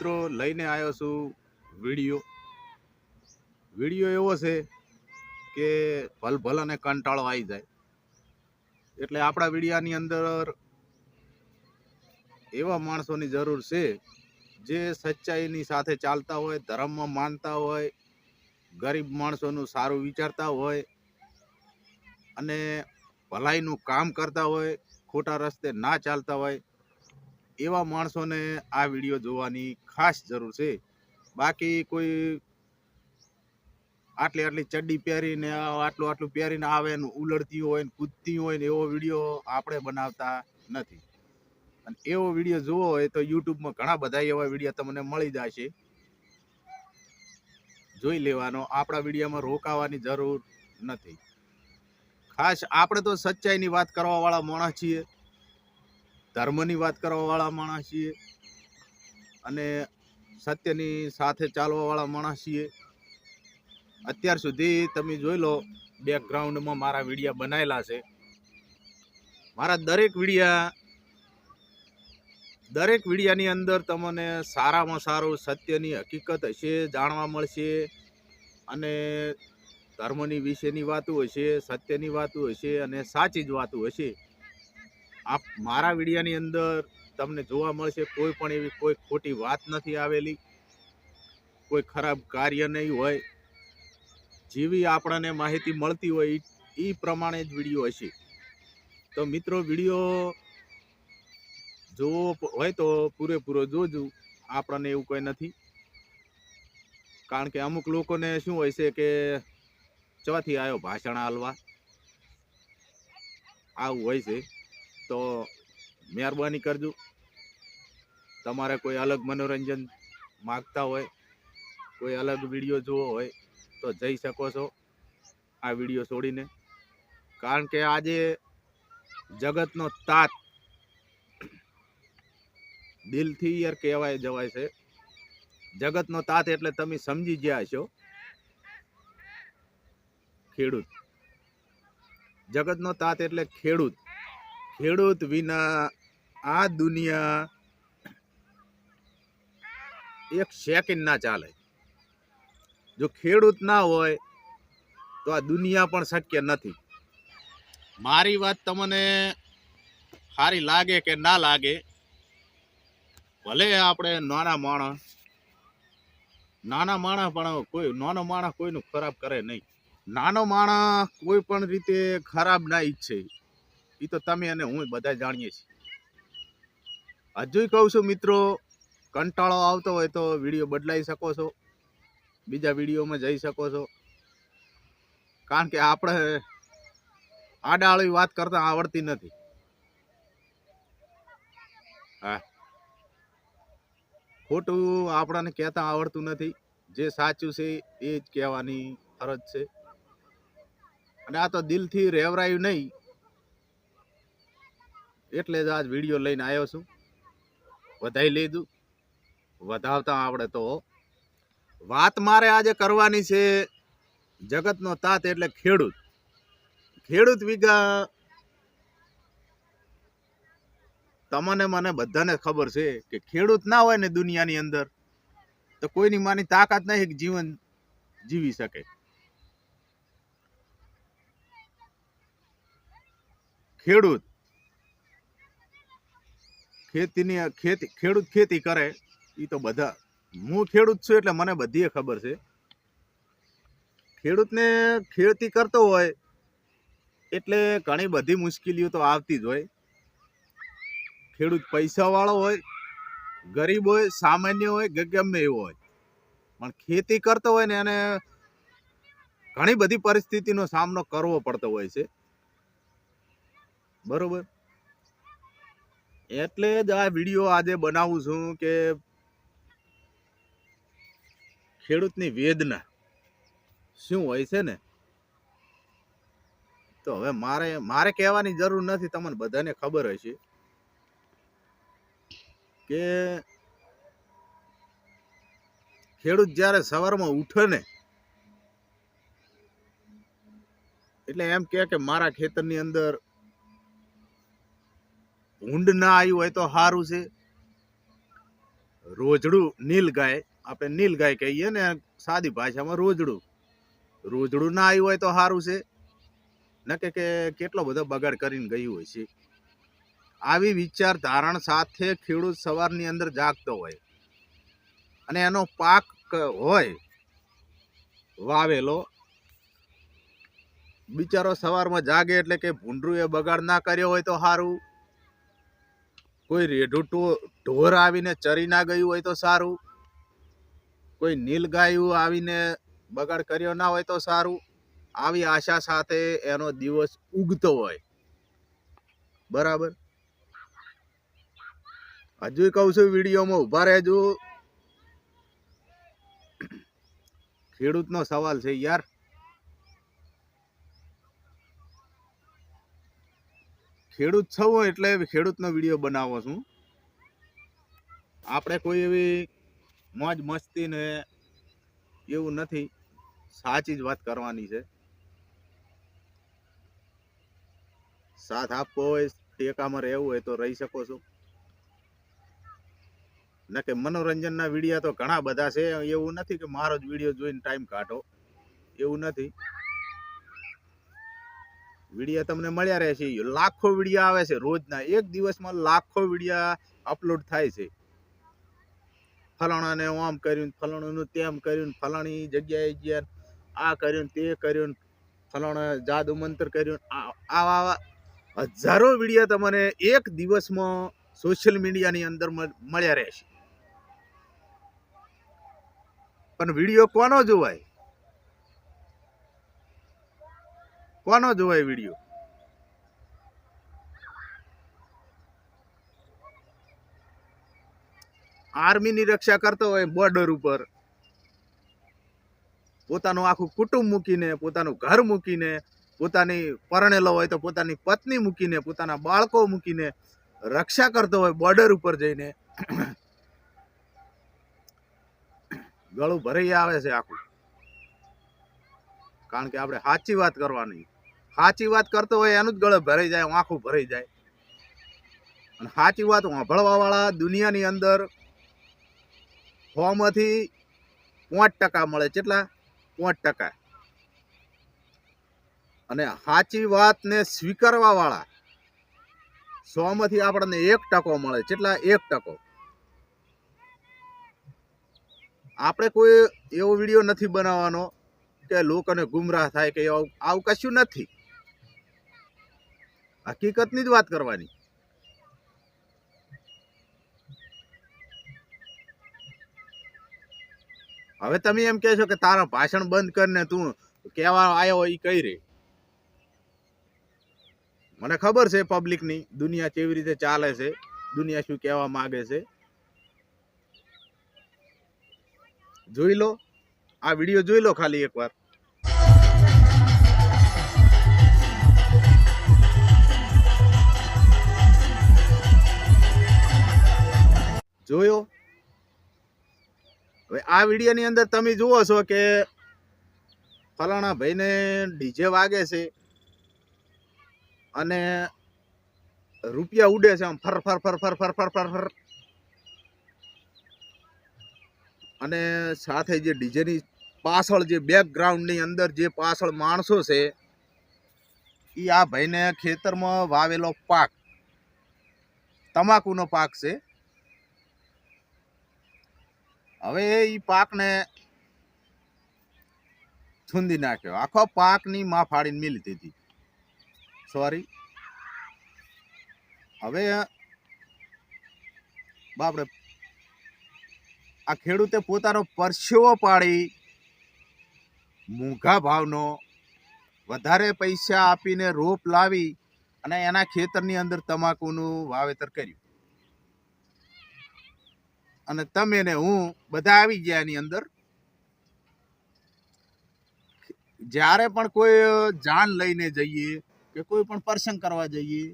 મિત્રો, લઈને આવ્યો છું વીડિયો. વીડિયો એવો છે કે ભલ ભલ અને કંટાળો આવી જાય. એટલે આપણા વિડીયાની અંદર એવા માણસોની જરૂર છે જે સચ્ચાઈની સાથે ચાલતા હોય, ધર્મમાં માનતા હોય, ગરીબ માણસોનું સારું વિચારતા હોય અને ભલાઈનું કામ કરતા હોય, ખોટા રસ્તે ના ચાલતા હોય, એવા માણસોને આ વીડિયો જોવાની ખાસ જરૂર છે. બાકી કોઈ આટલી આટલી ચડ્ડી પહેરીને, આટલું આટલું પહેરીને આવે ને ઉલડતી હોય ને કૂદતી હોય ને એવો વીડિયો આપણે બનાવતા નથી. અને એવો વીડિયો જોવો હોય તો યુટ્યુબમાં ઘણા બધા એવા વીડિયો તમને મળી જશે. જોઈ લેવાનો, આપણા વિડીયોમાં રોકાવાની જરૂર નથી. ખાસ આપણે તો સચ્ચાઈની વાત કરવા વાળા માણસ છીએ. ધર્મની વાત કરવા વાળા માણસ છીએ. અને સત્યની સાથે ચાલવાવાળા માણસ છીએ. અત્યાર સુધી તમે જોઈ લો બેકગ્રાઉન્ડમાં મારા વિડીયા બનાવેલા છે. મારા દરેક વિડીયા, દરેક વિડીયાની અંદર તમને સારામાં સારું સત્યની હકીકત હશે, જાણવા મળશે અને ધર્મની વિશેની વાતો હશે, સત્યની વાતો હશે અને સાચી જ વાતો હશે. આપ મારા વિડીયાની અંદર તમને જોવા મળશે, કોઈ પણ એવી કોઈ ખોટી વાત નથી આવેલી. કોઈ ખરાબ કાર્ય નહીં હોય. જેવી આપણને માહિતી મળતી હોય એ પ્રમાણે જ વીડિયો હશે. તો મિત્રો, વીડિયો જોવો હોય તો પૂરેપૂરો જોજો. આપણને એવું કંઈ નથી. કારણ કે અમુક લોકોને શું હોય છે કે ચોથી આવ્યો ભાષણ હાલવા આવું હોય છે. તો મહેરબાની કરજો. તમારે કોઈ અલગ મનોરંજન માગતા હોય, કોઈ અલગ વીડિયો જોવો હોય, તો જઈ શકો છો આ વીડિયો છોડીને. કારણ કે આજે જગતનો તાત દિલથી યાર કહેવાય જવાય છે. જગતનો તાત એટલે તમે સમજી ગયા છો. ખેડૂત. જગતનો તાત એટલે ખેડૂત. ખેડૂત વિના આ દુનિયા એક સેકન્ડ ના ચાલે. જો ખેડૂત ના હોય, તો આ દુનિયા પણ શક્ય નથી. મારી વાત તમને સારી લાગે કે ના લાગે, ભલે આપણે નાના માણસ નાના માણસ પણ કોઈ, નાનો માણસ કોઈનું ખરાબ કરે નહીં. નાનો માણસ કોઈ પણ રીતે ખરાબ ના ઈચ્છે. એ તો તમે અને હું બધા જાણીએ છીએ. હજુય કહું છું મિત્રો કંટાળો આવતો હોય તો વીડિયો બદલાઈ શકો છો. બીજા વિડીયોમાં જઈ શકો છો. કારણ કે આપણે આડાળી વાત કરતા આવડતી નથી. હા. ખોટું આપણને કહેતા આવડતું નથી. જે સાચું છે એ જ કહેવાની ફરજ છે. અને આ તો દિલથી રેવરાયું નહીં. એટલે જ આજ વીડિયો લઈને આવ્યો છું. વધાઈ લીધું. વધાવતા આવડે તો. વાત મારે આજે કરવાની છે જગતનો તાત એટલે ખેડૂત. ખેડૂત વિગા તમને મને બધાને ખબર છે કે ખેડૂત ના હોય ને દુનિયાની અંદર, તો કોઈની માની તાકાત નહીં જીવન જીવી શકે. ખેડૂત ખેતીની ખેતી, ખેડૂત ખેતી કરે એ તો બધા હું ખેડૂત છું એટલે મને બધી ખબર છે. ખેડૂતને ખેતી કરતો હોય, એટલે ઘણી બધી મુશ્કેલીઓ તો આવતી જ હોય. ખેડૂત પૈસાવાળો હોય, ગરીબ હોય, સામાન્ય હોય કે ગમે એવો હોય. પણ ખેતી કરતો હોય ને એને ઘણી બધી પરિસ્થિતિનો સામનો કરવો પડતો હોય છે. બરોબર? એટલે જ આ વીડિયો આજે બનાવું છું કે ખેડૂતની વેદના શું હોય છે ને? તો હવે મારે મારે કહેવાની જરૂર નથી, તમને બધાને ખબર હશે કે ખેડૂત જ્યારે સવારમાં ઉઠે ને, એટલે એમ કે કે મારા ખેતરની અંદર ઊંડ ના આવ્યું હોય તો સારું છે. રોજડું નીલ ગાય આપણે નીલગાય કહીએ ને સાદી ભાષામાં રોજડું. રોજડું ના આવ્યું હોય તો સારું છે. ન કે કેટલો બધો બગાડ કરીને ગયું હોય છે. આવી વિચાર ધારણ સાથે ખેડૂત સવારની અંદર જાગતો હોય. અને એનો પાક હોય, વાવેલો. બિચારો સવારમાં જાગે એટલે કે ભૂંડરું એ બગાડ ના કર્યો હોય તો સારું. કોઈ રેઢું ઢોર આવીને ચરી ના ગયું હોય તો સારું. કોઈ નીલગાયું આવીને બગાડ કર્યો ના હોય તો સારું. આવી આશા સાથે એનો દિવસ ઉગતો હોય. બરાબર? હજુ કહું છું, વિડીયોમાં ઊભા રહેજો. ખેડૂતનો સવાલ છે યાર. ખેડૂત છો એટલે ખેડૂતનો વીડિયો બનાવો છું. આપણે કોઈ એવી મોજ મસ્તી ને એવું નથી. સાચી જ વાત કરવાની છે. સાથ આપવો હોય, ટેકામાં રહેવું હોય તો રહી શકો છો. ના કે મનોરંજનના વિડીયા તો ઘણા બધા છે. એવું નથી કે મારો જ વીડિયો જોઈને ટાઈમ કાઢો. એવું નથી. વિડીયા તમને મળ્યા રહે છે લાખો વિડીયા આવે છે રોજના. એક દિવસમાં લાખો વિડીયા અપલોડ થાય છે. ફલાણાને આમ કર્યું ફલાણાનું તેમ કર્યું ફલાણી જગ્યાએ ગયા આ કર્યું તે કર્યું ફલાણા જાદુ મંત્ર કર્યું આવા આવા હજારો વિડીયા તમને એક દિવસમાં સોશિયલ મીડિયાની અંદર મળ્યા રહેશે. પણ વીડિયો કોનો જોવાય? કોનો જોવાય વીડિયો? આર્મીની રક્ષા કરતો હોય બોર્ડર ઉપર. પોતાનું આખું કુટુંબ મૂકીને, પોતાનું ઘર મૂકીને, પોતાની પરણેલો હોય તો પોતાની પત્ની મૂકીને, પોતાના બાળકો મૂકીને રક્ષા કરતો હોય બોર્ડર ઉપર જઈને. ગળું ભરાઈ આવે છે આખું. કારણ કે આપણે સાચી વાત કરવાની. સાચી વાત કરતો હોય એનું જ ગળે ભરાઈ જાય, આંખું ભરાઈ જાય. અને સાચી વાત વાંભળવા વાળા દુનિયાની અંદર માંથી પાંચ ટકા મળે. કેટલા? પાંચ ટકા. અને સાચી વાતને સ્વીકારવા વાળા સો આપણને એક ટકો મળે. કેટલા? એક ટકો. આપણે કોઈ એવો વીડિયો નથી બનાવવાનો કે લોકોને ગુમરાહ થાય કે આવું કશું નથી. હકીકતની જ વાત કરવાની. હવે તમે એમ કહેશો કે તારા ભાષણ બંધ કરીને તું કહેવા આવ્યો એ કઈ રે? મને ખબર છે પબ્લિકની દુનિયા કેવી રીતે ચાલે છે, દુનિયા શું કહેવા માંગે છે. જોઈ લો, આ વીડિયો જોઈ લો ખાલી એકવાર. જોયો? હવે આ વિડીયોની અંદર તમે જુઓ છો કે ફલાણા ભાઈને ડીજે વાગે છે અને રૂપિયા ઉડે છે આમ ફર ફર ફર ફર ફર ફર ફર ફર. અને સાથે જે ડીજેની પાછળ જે બેકગ્રાઉન્ડની અંદર જે પાછળ માણસો છે એ આ ભાઈને ખેતરમાં વાવેલો પાક, તમાકુનો પાક છે. હવે એ પાકને છૂંદી નાખ્યો. આખો પાકની માં ફાડીને મિલી દીધી સોરી હવે બાપડે આ ખેડૂતે પોતાનો પરસેવો પાડી, મોંઘા ભાવનો વધારે પૈસા આપીને રોપ લાવી અને એના ખેતરની અંદર તમાકુનું વાવેતર કર્યું. અને તમે ને હું બધા આવી ગયા એની અંદર. જ્યારે પણ કોઈ જાન લઈને જઈએ કે કોઈ પણ પ્રસંગ કરવા જઈએ,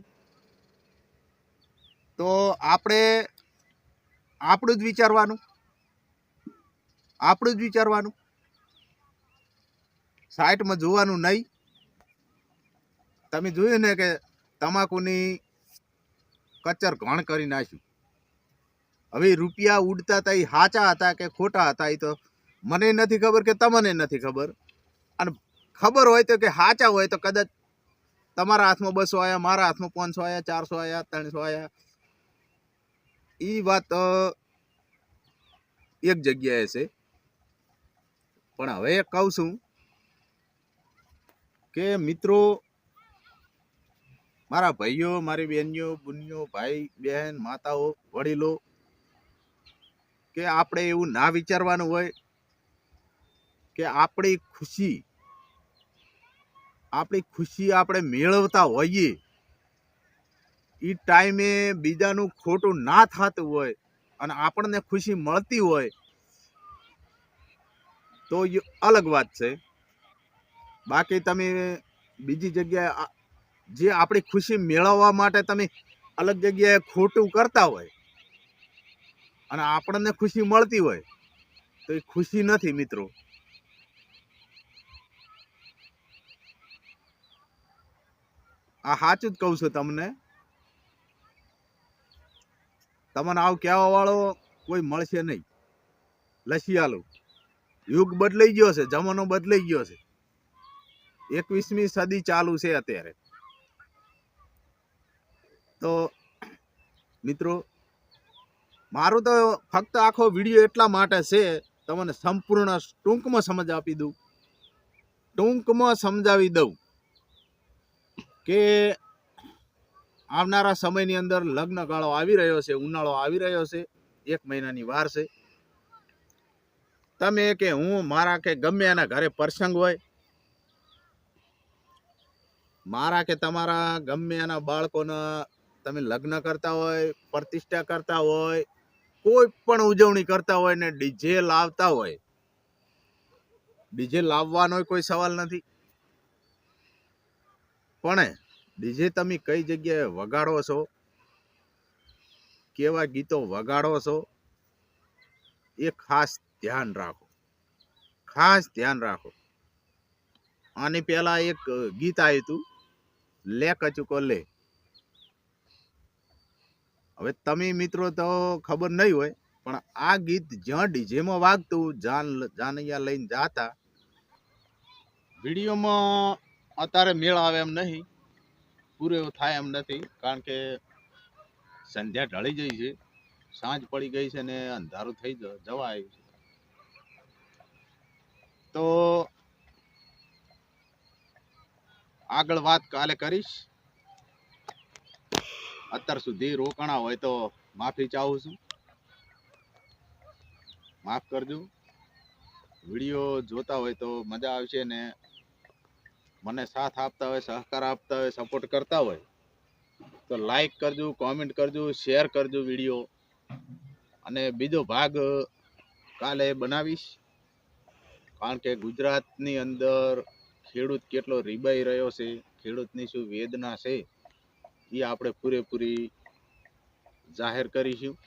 તો આપણે આપણું જ વિચારવાનું. આપણું જ વિચારવાનું. સાઈટમાં જોવાનું નહીં. તમે જોયું ને કે તમાકુની કચર ઘણ કરી નાખ્યું. હવે રૂપિયા ઉડતા હતા એ સાચા હતા કે ખોટા હતા એ તો મને નથી ખબર કે તમને નથી ખબર. અને ખબર હોય તો કે સાચા હોય તો કદાચ તમારા હાથમાં બસો આવ્યા મારા હાથમાં પાંચસો આવ્યા ચારસો આવ્યા ત્રણસો આવ્યા એ વાત એક જગ્યાએ છે. પણ હવે કહું છું કે મિત્રો, મારા ભાઈઓ, મારી બહેનીઓ બુનિયો ભાઈ, બહેન, માતાઓ, વડીલો કે આપણે એવું ના વિચારવાનું હોય કે આપણી ખુશી આપણી ખુશી આપણે મેળવતા હોઈએ એ ટાઈમે બીજાનું ખોટું ના થતું હોય અને આપણને ખુશી મળતી હોય, તો એ અલગ વાત છે. બાકી તમે બીજી જગ્યાએ જે આપણી ખુશી મેળવવા માટે તમે અલગ જગ્યાએ ખોટું કરતા હોય અને આપણને ખુશી મળતી હોય, તો એ ખુશી નથી મિત્રો. આ સાચું જ કહું છું તમને. તમને આવું કહેવા વાળો કોઈ મળશે નહીં. લસિયાલું યુગ બદલાઈ ગયો છે, જમાનો બદલાઈ ગયો છે. એકવીસમી સદી ચાલુ છે અત્યારે. તો મિત્રો મારું તો ફક્ત આખો વીડિયો એટલા માટે છે, તમને સંપૂર્ણ ટૂંકમાં સમજ આપી દઉં. ટૂંકમાં સમજાવી દઉં કે આવનારા સમયની અંદર લગ્ન ગાળો આવી રહ્યો છે, ઉનાળો આવી રહ્યો છે, એક મહિનાની વાર છે. તમે કે હું, મારા કે ગમે એના ઘરે પ્રસંગ હોય, મારા કે તમારા ગમે એના બાળકોના તમે લગ્ન કરતા હોય, પ્રતિષ્ઠા કરતા હોય કોઈ પણ ઉજવણી કરતા હોય ને ડીજે લાવતા હોય ડીજે લાવવાનો કોઈ સવાલ નથી. પણ ડીજે તમે કઈ જગ્યાએ વગાડો છો, કેવા ગીતો વગાડો છો, એ ખાસ ધ્યાન રાખો. ખાસ ધ્યાન રાખો. આની પહેલા એક ગીત આવ્યું હતું લે કચુકો લે. હવે તમે મિત્રો તો ખબર નહીં હોય, પણ આ ગીત જ્યાં ડીજેમાં વાગતું, જાન જાનૈયા લઈને જાતા, વિડીયોમાં અત્યારે મેળ આવે એમ નહીં, પૂરો થાય એમ નથી, કારણ કે સંધ્યા ઢળી ગઈ છે, સાંજ પડી ગઈ છે ને અંધારું થઈ જવા આવ્યું છે. તો આગળ વાત કાલે કરીશ. અત્યાર સુધી રોકાણા હોય તો માફી ચાહું છું. માફ કરજો. વીડિયો જોતા હોય તો મજા આવશે ને મને સાથ આપતા હોય, સહકાર આપતા હોય સપોર્ટ કરતા હોય તો લાઈક કરજો કોમેન્ટ કરજો શેર કરજો વીડિયો. અને બીજો ભાગ કાલે બનાવીશ. કારણ કે ગુજરાતની અંદર ખેડૂત કેટલો રીબાઈ રહ્યો છે, ખેડૂતની શું વેદના છે એ આપણે પૂરેપૂરી જાહેર કરીશું.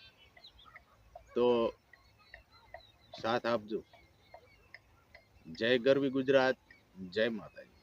તો સાથ આપજો. જય ગરવી ગુજરાત જય માતાજી.